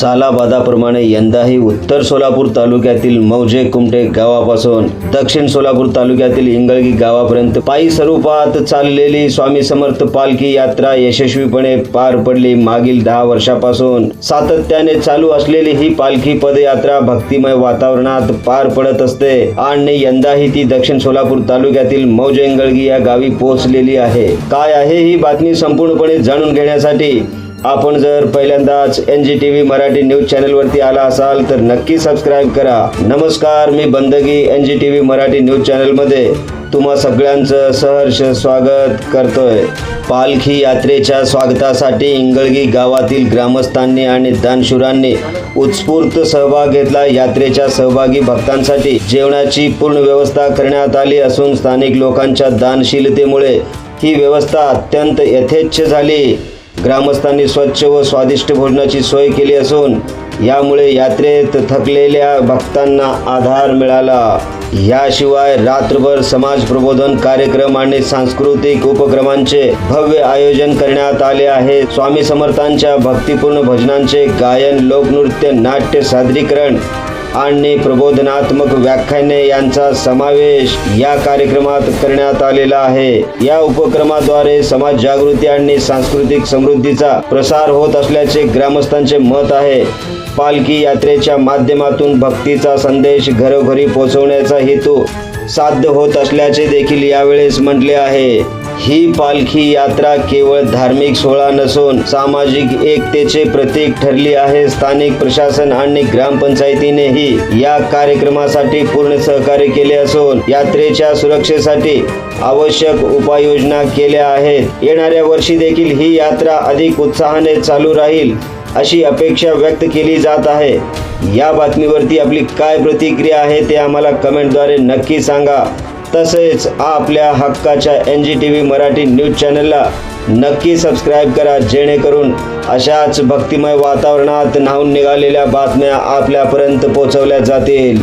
सालाबादाप्रमाणे यंदाही उत्तर सोलापूर तालुक्यातील मौजे कुमटे गावापासून दक्षिण सोलापूर तालुक्यातील इंगळगी गावापर्यंत पायी स्वरूपात चाललेली स्वामी समर्थ पालखी यात्रा यशस्वीपणे पार पडली. मागील दहा वर्षापासून सातत्याने चालू असलेली ही पालखी पदयात्रा भक्तिमय वातावरणात पार पडत असते आणि यंदाही ती दक्षिण सोलापूर तालुक्यातील मौजे इंगळगी या गावी पोहोचलेली आहे. काय आहे ही बातमी संपूर्णपणे जाणून घेण्यासाठी आपण जर पहिल्यांदाच N G T V Marathi news चॅनलवरती आला असाल तर नक्की सबस्क्राईब करा. नमस्कार मी Bandagi N G T V Marathi news चॅनलमध्ये तुम्हा सगळ्यांचं सहर्ष स्वागत करतोय. पालखी यात्रेच्या स्वागतासाठी इंगळगी गावातील ग्रामस्थांनी आणि दानशुरांनी उत्स्फूर्त सहभाग घेतला. यात्रेच्या सहभागी भक्तांसाठी जेवणाची पूर्ण व्यवस्था करण्यात आली असून स्थानिक लोकांच्या दानशीलतेमुळे ही व्यवस्था अत्यंत यथेच्छ झाली. ग्रामस्थांनी स्वच्छ व स्वादिष्ट भोजनाची सोय केली असून यामुळे यात्रेत थकलेल्या भक्तांना आधार मिळाला. याशिवाय रात्रभर समाज प्रबोधन कार्यक्रम आणि सांस्कृतिक उपक्रमांचे भव्य आयोजन करण्यात आले आहे. स्वामी समर्थांच्या भक्तिपूर्ण भजनांचे गायन लोकनृत्य नाट्य सादरीकरण आणि प्रबोधनात्मक व्याख्याने यांचा समावेश या कार्यक्रमात करण्यात आलेला आहे. या उपक्रमाद्वारे समाज जागृती आणि सांस्कृतिक समृद्धीचा प्रसार होत असल्याचे ग्रामस्थांचे मत आहे. पालखी यात्रेच्या माध्यमातून भक्तीचा संदेश घरोघरी पोहोचवण्याचा हेतू साध्य होत असल्याचे देखील यावेळेस म्हटले आहे. ही पालखी यात्रा केवळ धार्मिक सोहळा नसून सामाजिक एकतेचे प्रतीक ठरली आहे. स्थानिक प्रशासन आणि ग्रामपंचायतीनेही या कार्यक्रमासाठी पूर्ण सहकार्य केले असून यात्रेच्या सुरक्षेसाठी आवश्यक उपाययोजना केल्या आहेत. येणाऱ्या वर्षी देखील ही यात्रा अधिक उत्साहाने चालू राहील अशी अपेक्षा व्यक्त केली जात आहे. या बातमीवरती आपली काय प्रतिक्रिया आहे ते आम्हाला कमेंटद्वारे नक्की सांगा. तसेच आपल्या हक्काच्या N G T V Marathi news चॅनलला नक्की सबस्क्राईब करा जेणेकरून अशाच भक्तिमय वातावरणात न्हावून निघालेल्या बातम्या आपल्यापर्यंत पोहोचवल्या जातील.